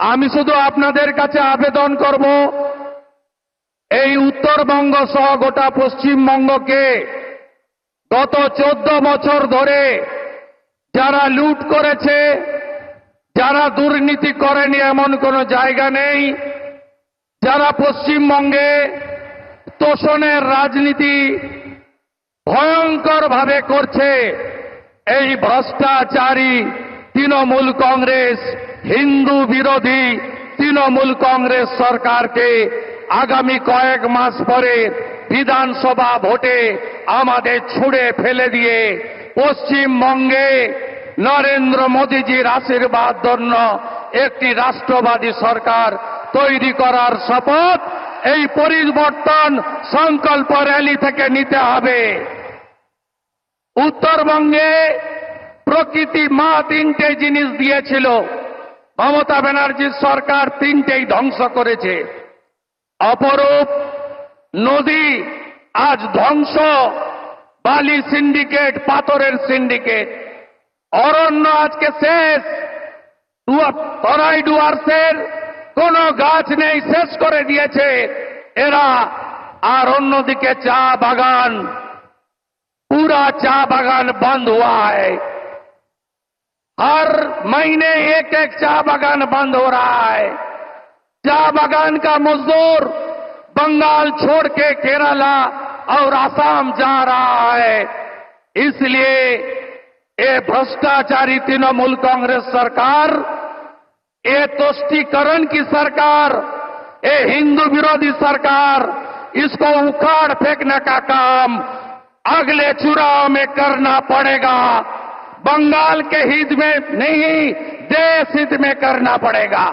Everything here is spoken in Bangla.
আমি শুধু আপনাদের কাছে আবেদন করব, এই উত্তরবঙ্গ সহ গোটা পশ্চিমবঙ্গকে গত চোদ্দ বছর ধরে যারা লুট করেছে, যারা দুর্নীতি করেনি এমন কোনো জায়গা নেই, যারা পশ্চিমবঙ্গে তোষণের রাজনীতি ভয়ঙ্কর ভাবে করছে, এই ভ্রষ্টাচারী তৃণমূল কংগ্রেস, হিন্দু বিরোধী তৃণমূল কংগ্রেস সরকারকে আগামী কয়েক মাস পরে বিধানসভা ভোটে আমাদের ছুঁড়ে ফেলে দিয়ে পশ্চিমবঙ্গে নরেন্দ্র মোদীজির আশীর্বাদ জন্য একটি রাষ্ট্রবাদী সরকার তৈরি করার শপথ, এই পরিবর্তন সংকল্প র্যালি থেকে নিতে হবে। উত্তরবঙ্গে প্রকৃতি মা তিনটে জিনিস দিয়েছিল। মমতা ব্যানার্জির সরকার তিনটেই ধ্বংস করেছে। অপরূপ নদী আজ ধ্বংস, বালি সিন্ডিকেট, পাথরের সিন্ডিকেট। অরণ্য আজকে শেষ। তরাই ডুয়ার্সের কোন গাছ নেই, শেষ করে দিয়েছে। এরা আর অন্যদিকে চা বাগান, পুরা চা বাগান বন্ধ হয়। हर महीने एक एक चा बागान बंद हो रहा है। चा बागान का मजदूर बंगाल छोड़ के केरला और आसाम जा रहा है। इसलिए ये भ्रष्टाचारी तृणमूल कांग्रेस सरकार, ये तुष्टीकरण की सरकार, ये हिंदू विरोधी सरकार, इसको उखाड़ फेंकने का काम अगले चुनाव में करना पड़ेगा। बंगाल के हित में नहीं देश हित में करना पड़ेगा।